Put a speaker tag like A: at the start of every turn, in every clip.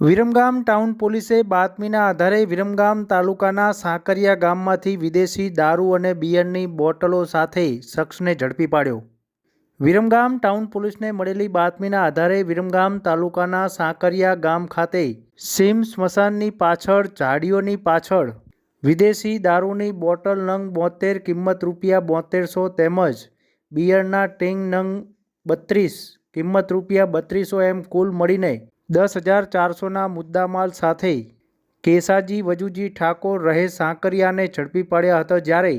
A: Viramgam town પોલીસે બાતમીના આધારે વિરમગામ તાલુકાના સાંકરિયા ગામમાંથી વિદેશી દારૂ અને બિયરની બોટલો સાથે શખ્સને ઝડપી પાડ્યો. વિરમગામ ટાઉન પોલીસને મળેલી બાતમીના આધારે વિરમગામ તાલુકાના સાંકરિયા ગામ ખાતે સીમ સ્મશાનની પાછળ, ઝાડીઓની પાછળ વિદેશી દારૂની બોટલ નંગ બોતેર, કિંમત રૂપિયા બોતેરસો તેમજ બિયરના ટીંગ નંગ બત્રીસ, કિંમત રૂપિયા બત્રીસો એમ કુલ મળીને દસ હજાર ચારસોના મુદ્દામાલ સાથે કેસાજી, વજુજી ઠાકોર રહે સાંકરિયાને ઝડપી પાડ્યા હતા જ્યારે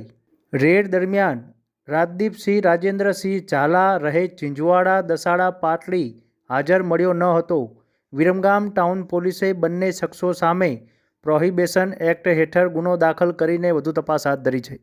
A: રેડ દરમિયાન રાજદીપસિંહ, રાજેન્દ્રસિંહ ઝાલા રહે ચિંજવાડા દસાડા, પાટલી હાજર મળ્યો ન હતો. વિરમગામ ટાઉન પોલીસે બંને શખ્સો સામે પ્રોહિબિશન એક્ટ હેઠળ ગુનો દાખલ કરીને વધુ તપાસ હાથ ધરી છે.